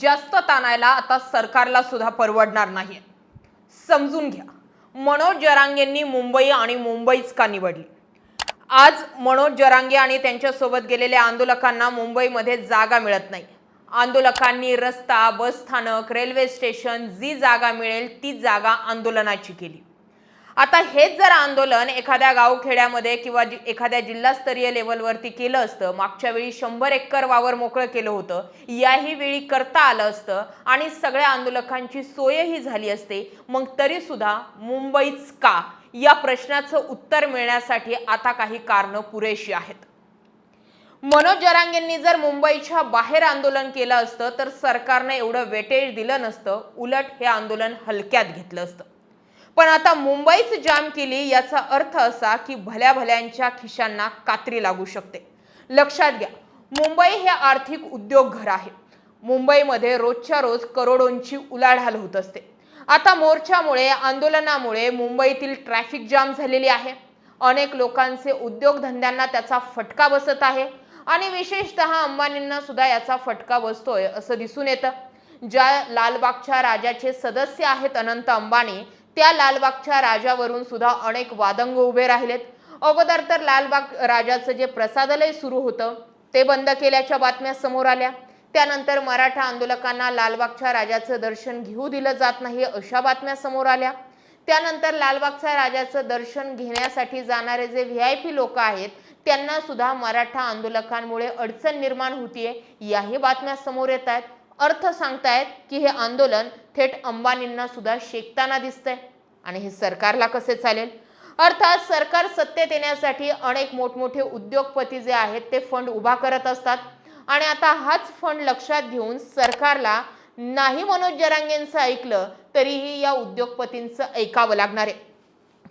जास्त ताणायला आता सरकारला सुद्धा परवडणार नाही समजून घ्या. मनोज जरांगेंनी मुंबई आणि मुंबईच का निवडली? आज मनोज जरांगे आणि त्यांच्यासोबत गेलेल्या आंदोलकांना मुंबईमध्ये जागा मिळत नाही. आंदोलकांनी रस्ता बस स्थानक रेल्वे स्टेशन जी जागा मिळेल ती जागा आंदोलनाची केली. आता हेच जर आंदोलन एखाद्या गावखेड्यामध्ये किंवा एखाद्या जिल्हास्तरीय लेवलवरती केलं असतं मागच्या वेळी शंभर एकर वावर मोकळं केलं होतं याही वेळी करता आलं असतं आणि सगळ्या आंदोलकांची सोयही झाली असते मग तरी सुद्धा मुंबईच का? या प्रश्नाचं उत्तर मिळण्यासाठी आता काही कारणं पुरेशी आहेत. मनोज जरांगेंनी जर मुंबईच्या बाहेर आंदोलन केलं असतं तर सरकारने एवढं वेटेज दिलं नसतं उलट हे आंदोलन हलक्यात घेतलं असतं. पण आता मुंबईच जाम केली याचा अर्थ असा की भल्या भल्यांच्या खिशांना कात्री लागू शकते. लक्षात घ्या मुंबई हे आर्थिक उद्योग घर आहे. मुंबईमध्ये रोजच्या रोज करोडोंची उलाढाल होत असते. आता मोर्चामुळे आंदोलनामुळे मुंबईतील ट्रॅफिक जाम झालेली आहे. अनेक लोकांचे उद्योगधंद्यांना त्याचा फटका बसत आहे आणि विशेषतः अंबानींना सुद्धा याचा फटका बसतोय असं दिसून येतं. ज्या लालबागच्या राजाचे सदस्य आहेत अनंत अंबानी त्या लालबागच्या राजावरून सुद्धा अनेक वादंग उभे राहिलेत. अगोदर तर लालबाग राजाचं जे प्रसादालय सुरू होतं ते बंद केल्याच्या बातम्या समोर आल्या. त्यानंतर मराठा आंदोलकांना लालबागच्या राजाचं दर्शन घेऊ दिलं जात नाही अशा बातम्या समोर आल्या. त्यानंतर लालबागच्या राजाचं दर्शन घेण्यासाठी जाणारे जे व्ही आय पी लोक आहेत त्यांना सुद्धा मराठा आंदोलकांमुळे अडचण निर्माण होतीये याही बातम्या समोर येत आहेत. अर्थ सांगतायत की हे आंदोलन थेट अंबानींना सुद्धा शेकताना दिसतंय. आणि हे सरकारला कसे चालेल? अर्थात सरकार सत्तेत येण्यासाठी अनेक मोठमोठे उद्योगपती जे आहेत ते फंड उभा करत असतात. आणि आता हाच फंड लक्षात घेऊन सरकारला नाही मनोज जरांगेंचं ऐकलं तरीही या उद्योगपतींचं ऐकावं लागणार आहे.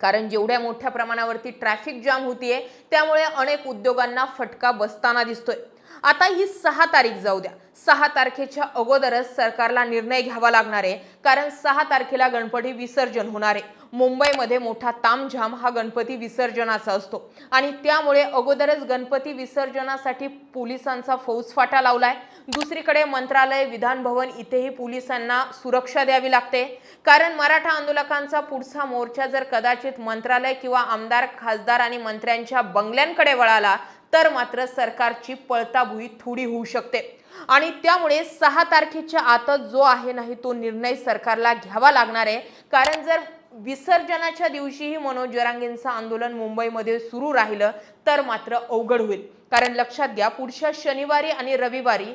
कारण जेवढ्या मोठ्या प्रमाणावरती ट्रॅफिक जाम होतीये त्यामुळे अनेक उद्योगांना फटका बसताना दिसतोय. आता ही सहा तारीख जाऊ द्या. सहा तारखेच्या अगोदरच सरकारला निर्णय घ्यावा लागणार आहे. कारण सहा तारखेला गणपती विसर्जन होणार आहे. मुंबईमध्ये मोठा तामझाम हा गणपती विसर्जनाचा असतो. आणि त्यामुळे अगोदरच गणपती विसर्जनासाठी पोलिसांचा फौजफाटा लावलाय. दुसरीकडे मंत्रालय विधानभवन इथेही पोलिसांना सुरक्षा द्यावी लागते. कारण मराठा आंदोलकांचा पुढचा मोर्चा जर कदाचित मंत्रालय किंवा आमदार खासदार आणि मंत्र्यांच्या बंगल्यांकडे वळाला तर मात्र सरकारची पळताभुई थोडी होऊ शकते. आणि त्यामुळे सहा तारखेच्या आतच जो आहे नाही तो निर्णय सरकारला घ्यावा लागणार आहे. कारण जर विसर्जनाच्या दिवशीही मनोज जरांगेंचं आंदोलन मुंबईमध्ये सुरू राहिलं तर मात्र अवघड होईल. कारण लक्षात घ्या पुढच्या शनिवारी आणि रविवारी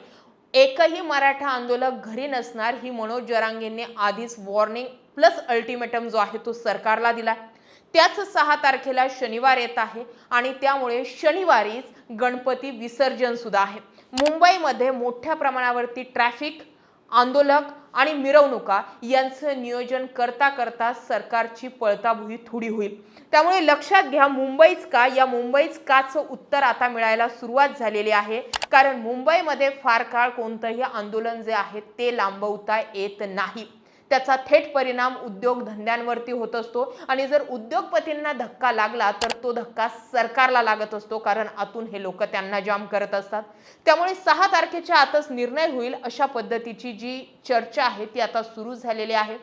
एकही मराठा आंदोलक घरी नसणार ही मनोज जरांगेंनी आधीच वॉर्निंग प्लस अल्टिमेटम जो आहे तो सरकारला दिला त्याच सहा तारखेला शनिवार येत आहे आणि त्यामुळे शनिवारीच गणपती विसर्जन सुद्धा आहे. मुंबईमध्ये मोठ्या प्रमाणावरती ट्रॅफिक आंदोलक आणि मिरवणुका यांचं नियोजन करता करता सरकारची पळताभुई थोडी होईल. त्यामुळे लक्षात घ्या मुंबईच का? या मुंबईच काचं उत्तर आता मिळायला सुरुवात झालेली आहे. कारण मुंबईमध्ये फार काळ कोणतंही आंदोलन जे आहे ते लांबवता येत नाही. त्याचा थेट परिणाम उद्योगधंद्यांवरती होत असतो. आणि जर उद्योगपतींना धक्का लागला तर तो धक्का सरकारला लागत असतो कारण आतून हे लोक त्यांना जाम करत असतात. त्यामुळे सहा तारखेच्या आतच निर्णय होईल अशा पद्धतीची जी चर्चा आहे ती आता सुरू झालेली आहे.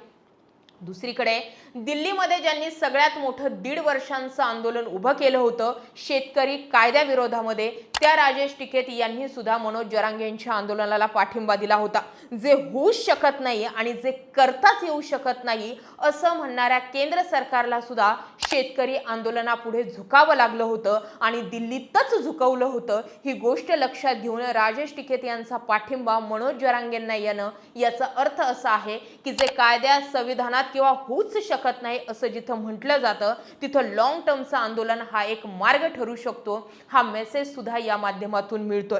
दुसरीकडे दिल्लीमध्ये ज्यांनी सगळ्यात मोठं दीड वर्षांचं आंदोलन उभं केलं होतं शेतकरी कायद्याविरोधामध्ये त्या राजेश टिकेत यांनी सुद्धा मनोज जरांगे यांच्या आंदोलनाला पाठिंबा दिला होता. जे होऊच शकत नाही आणि जे करताच येऊ शकत नाही असं म्हणणाऱ्या केंद्र सरकारला सुद्धा शेतकरी आंदोलनापुढे झुकावं लागलं होतं आणि दिल्लीतच झुकवलं होतं. ही गोष्ट लक्षात घेऊन राजेश टिकेत यांचा पाठिंबा मनोज जरांगेंना येणं याचा अर्थ असा आहे की जे कायद्या संविधानात किंवा होऊच शकत नाही असं जिथं म्हटलं जातं तिथं लॉंग टर्मचं आंदोलन हा एक मार्ग ठरू शकतो. हा मेसेज सुद्धा या माध्यमातून मिळतोय.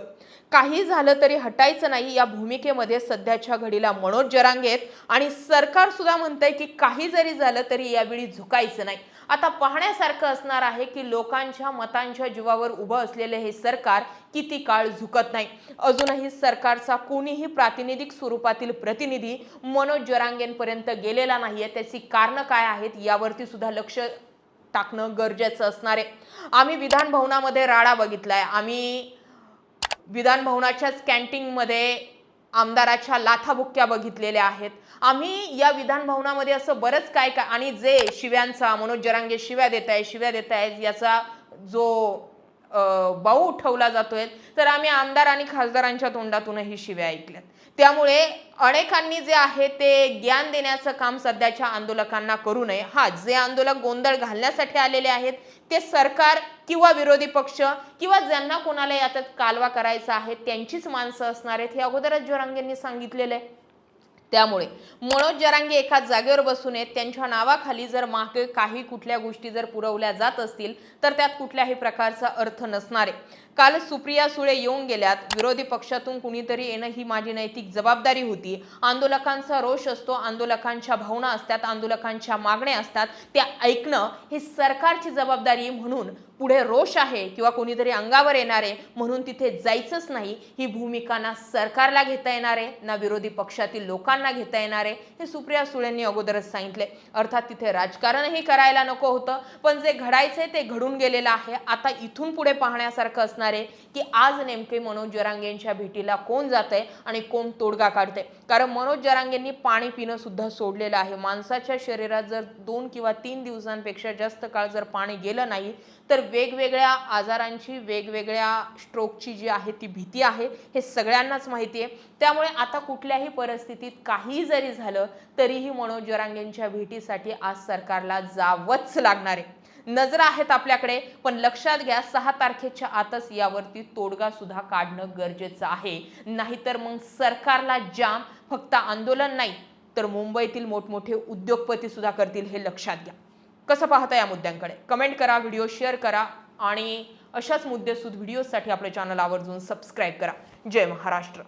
काही झालं तरी हटायचं नाही या भूमिकेमध्ये सध्याच्या घडीला मनोज जरांगेत आणि सरकार सुद्धा म्हणतंय की काही जरी झालं तरी यावेळी झुकायचं नाही. आता पाहण्यासारखं असणार आहे की लोकांच्या मतांच्या जीवावर उभं असलेले हे सरकार किती काळ झुकत नाही. अजूनही सरकारचा कोणीही प्रातिनिधिक स्वरूपातील प्रतिनिधी मनोज जरांगेंपर्यंत गेलेला नाहीये. त्याची कारणं काय आहेत यावरती सुद्धा लक्ष टाकणं गरजेचं असणार आहे. आम्ही विधान भवनामध्ये राडा बघितलाय. आम्ही विधान भवनाच्याच कॅन्टीनमध्ये आमदाराच्या लाथाबुक्क्या बघितलेल्या आहेत. आम्ही या विधान भवनामध्ये असं बरंच काय काय आणि जे शिव्यांचा मनोज जरांगे शिव्या देत आहे शिव्या देत आहेत याचा जो बाऊ उठवला जातोय तर आम्ही आमदार आणि खासदारांच्या तोंडातूनही शिव्या ऐकल्यात. त्यामुळे अनेकांनी जे आहे ते ज्ञान देण्याचं काम सध्याच्या आंदोलकांना करू नये. हा जे आंदोलक गोंधळ घालण्यासाठी आलेले आहेत ते सरकार किंवा विरोधी पक्ष किंवा ज्यांना कोणाला यात कालवा करायचा आहे त्यांचीच माणसं असणार आहेत हे अगोदरच जरांगेंनी सांगितलेलं आहे. त्यामुळे. मनोज जरांगे एका जागेवर बसून आहेत. त्यांच्या नावाखाली जर मागे काही कुठल्या गोष्टी जर पुरवल्या जात असतील तर त्यात कुठल्याही प्रकारचा अर्थ नसणार आहे. काल सुप्रिया सुळे येऊन गेल्यात. विरोधी पक्षातून कुणीतरी येणं ही माझी नैतिक जबाबदारी होती. आंदोलकांचा रोष असतो आंदोलकांच्या भावना असतात आंदोलकांच्या मागण्या असतात. त्या ऐकणं ही सरकारची जबाबदारी म्हणून पुढे रोष आहे किंवा कोणीतरी अंगावर येणार आहे म्हणून तिथे जायचंच नाही. ही भूमिका ना सरकारला घेता येणार आहे ना विरोधी पक्षातील लोकांना घेता येणार आहे हे सुप्रिया सुळेंनी अगोदरच सांगितले. अर्थात तिथे राजकारणही करायला नको होतं पण जे घडायचंय ते घडून गेलेलं आहे. आता इथून पुढे पाहण्यासारखं असणार आहे की आज नेमके मनोज जरांगेंच्या भेटीला कोण जात आहे आणि कोण तोडगा काढते कारण मनोज जरांगेंनी पाणी पिणं सुद्धा सोडलेलं आहे. माणसाच्या शरीरात जर दोन किंवा तीन दिवसांपेक्षा जास्त काळ जर पाणी गेलं नाही तर वेगवेगळ्या आजारांची वेगवेगळ्या स्ट्रोकची जी आहे ती भीती आहे हे सगळ्यांनाच माहिती आहे. त्यामुळे आता कुठल्याही परिस्थितीत काही जरी झालं तरीही मनोज जरांगेंच्या भेटीसाठी आज सरकारला जावंच लागणार आहे. नजर आहेत आपल्याकडे पण लक्षात घ्या सहा तारखेच्या आतच यावरती तोडगा सुद्धा काढणं गरजेचं आहे. नाहीतर मग सरकारला जाम फक्त आंदोलन नाही तर मुंबईतील मोठमोठे उद्योगपती सुद्धा करतील हे लक्षात घ्या. कसं पाहता या मुद्द्यांकडे? कमेंट करा व्हिडिओ शेअर करा आणि अशाच मुद्देसूद व्हिडिओसाठी आपल्या चॅनल आवर्जून सबस्क्राईब करा. जय महाराष्ट्र.